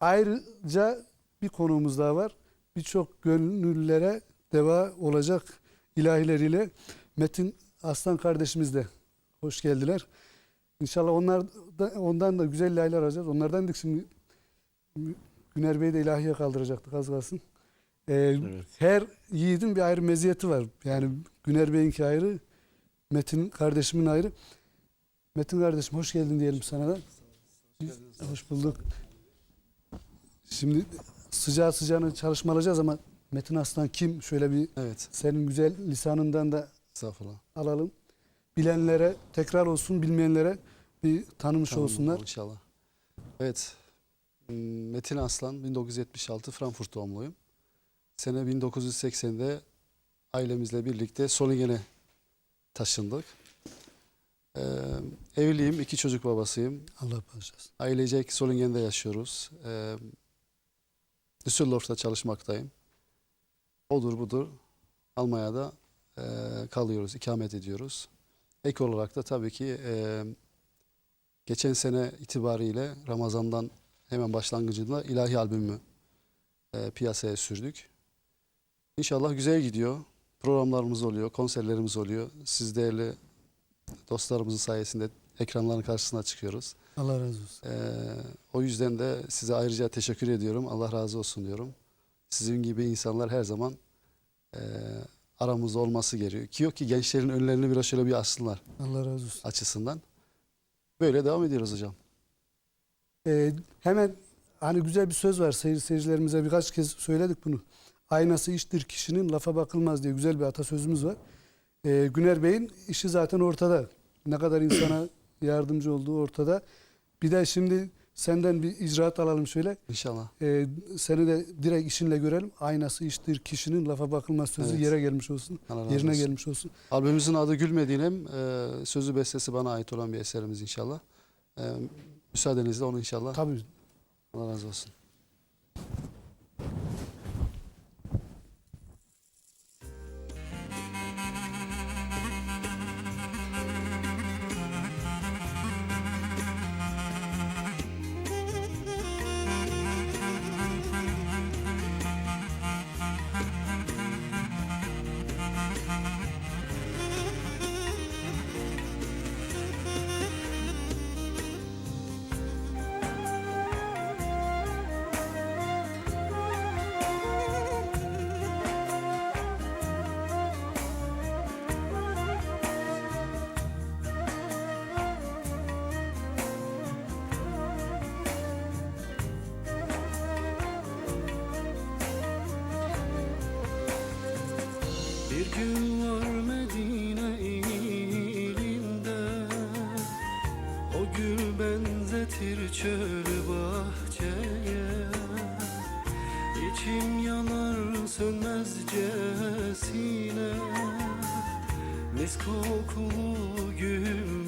Ayrıca bir konumuz daha var. Birçok gönüllülere deva olacak ilahileriyle Metin Aslan kardeşimiz de hoş geldiler. İnşallah onlar da, ondan da güzel ilahiler alacağız. Onlardan da şimdi Güner Bey de ilahiye kaldıracaktık az kalsın. Ee, Evet. Her yiğidin bir ayrı meziyeti var. Yani Güner Bey'inki ayrı, Metin kardeşimin ayrı. Metin kardeşim hoş geldin diyelim sana da. Hoş bulduk. Şimdi sıcağı sıcağına çalışma alacağız ama Metin Aslan kim? Şöyle bir Evet. senin güzel lisanından da Estağfurullah. alalım. Bilenlere tekrar olsun, bilmeyenlere bir tanımış Tamam, olsunlar. İnşallah. Evet. Metin Aslan 1976 Frankfurt doğumluyum. Sene 1980'de ailemizle birlikte Solingen'e taşındık. Ee, evliyim, iki çocuk babasıyım. Allah bağışlasın. Ailecek Solingen'de yaşıyoruz. Ee, Düsseldorf'ta çalışmaktayım. Odur budur. Almanya'da e, kalıyoruz, ikamet ediyoruz. Ek olarak da tabii ki e, geçen sene itibariyle Ramazan'dan hemen başlangıcında ilahi albümü e, piyasaya sürdük. İnşallah güzel gidiyor. Programlarımız oluyor, konserlerimiz oluyor. Siz değerli dostlarımızın sayesinde ekranların karşısına çıkıyoruz. Allah razı olsun. Ee, o yüzden de size ayrıca teşekkür ediyorum. Allah razı olsun diyorum. Sizin gibi insanlar her zaman e, aramızda olması gerekiyor. Ki yok ki gençlerin önlerini biraz şöyle bir açsınlar Allah razı olsun. açısından. Böyle devam ediyoruz hocam. Ee, hemen hani güzel bir söz var seyir seyircilerimize birkaç kez söyledik bunu. Aynası iştir kişinin lafa bakılmaz diye güzel bir atasözümüz var. Ee, Güner Bey'in işi zaten ortada. Ne kadar insana yardımcı olduğu ortada. Bir de şimdi senden bir icraat alalım şöyle. İnşallah. Ee, seni de direkt işinle görelim. Aynası iştir kişinin lafa bakılmaz sözü Evet. yere gelmiş olsun. Allah Yerine olsun. gelmiş olsun. Albümümüzün adı Gülmediğinem. E, sözü bestesi bana ait olan bir eserimiz inşallah. E, müsaadenizle onu inşallah. Tabii Allah razı olsun. Gün var Medine ilinde O gül benzetir çölü bahçeye. İçim yanar sönmezcesine Mis kokulu gül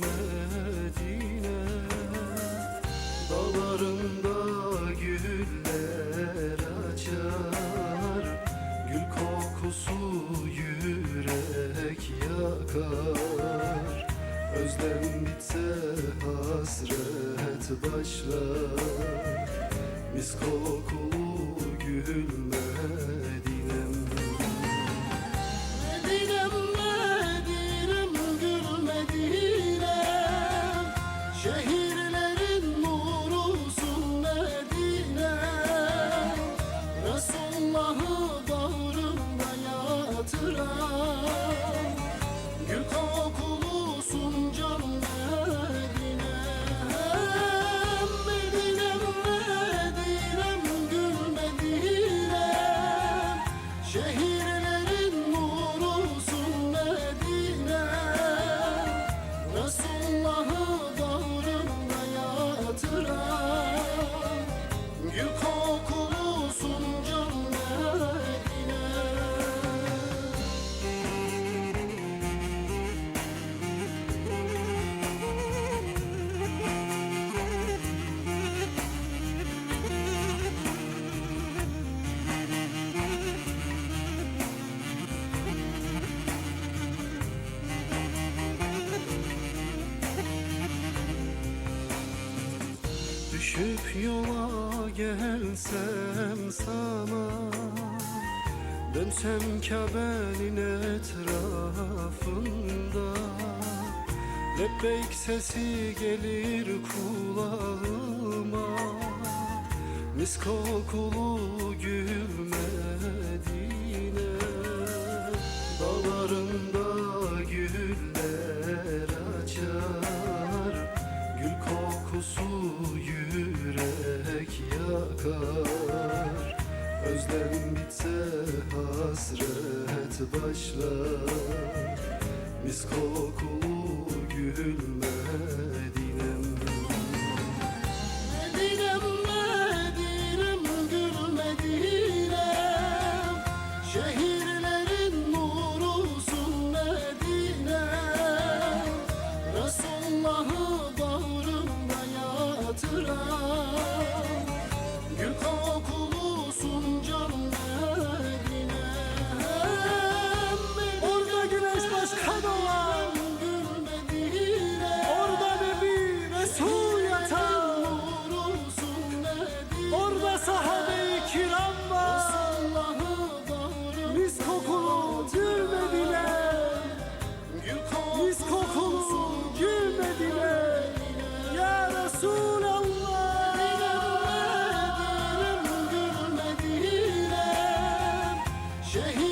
hasret başlar Mis kokulu gül Medinem Medinem, Medinem, gül Medinem Şehirlerin nurusun Medinem Resulullah'ı bağrımda yatıran Düşüp yola gelsem sana Dönsem Kabe'nin etrafında. Lebbeyk sesi gelir kulağıma Mis kokulu gül Bitse hasret başlar. Mis kokulu gül Şehirlerin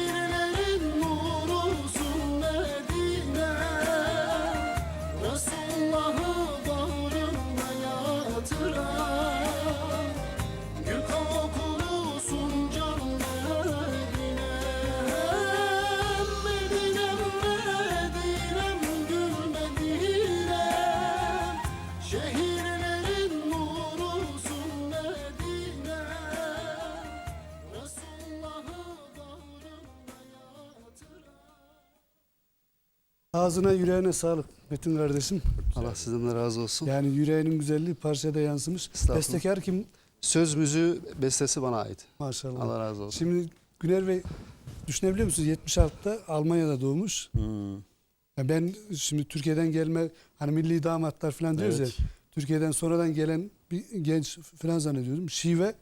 Ağzına yüreğine sağlık Metin kardeşim. Allah sizden de razı olsun. Yani yüreğinin güzelliği parçada yansımış. Estağfurullah. Bestekar kim? Söz müziği bestesi bana ait. Maşallah. Allah razı olsun. Şimdi Güner Bey düşünebiliyor musunuz? 76'da Almanya'da doğmuş. Ya ben şimdi Türkiye'den gelme hani milli damatlar falan diyoruz Evet. ya. Türkiye'den sonradan gelen bir genç falan zannediyordum. Şive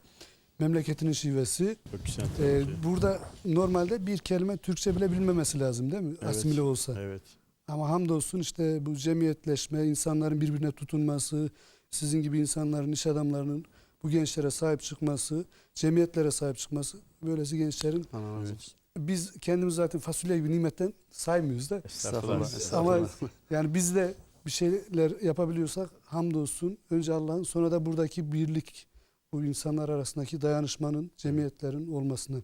memleketinin şivesi. Çok güzel. Ee, burada normalde bir kelime Türkçe bile bilmemesi lazım değil mi? Evet. Asimile olsa. Evet. Ama hamdolsun işte bu cemiyetleşme, insanların birbirine tutunması, sizin gibi insanların, iş adamlarının bu gençlere sahip çıkması, cemiyetlere sahip çıkması, böylesi gençlerin Evet. olsun. biz kendimiz zaten fasulye gibi nimetten saymıyoruz da. Estağfurullah. Estağfurullah. Ama yani biz de bir şeyler yapabiliyorsak hamdolsun. Önce Allah'ın sonra da buradaki birlik, bu insanlar arasındaki dayanışmanın, cemiyetlerin olmasını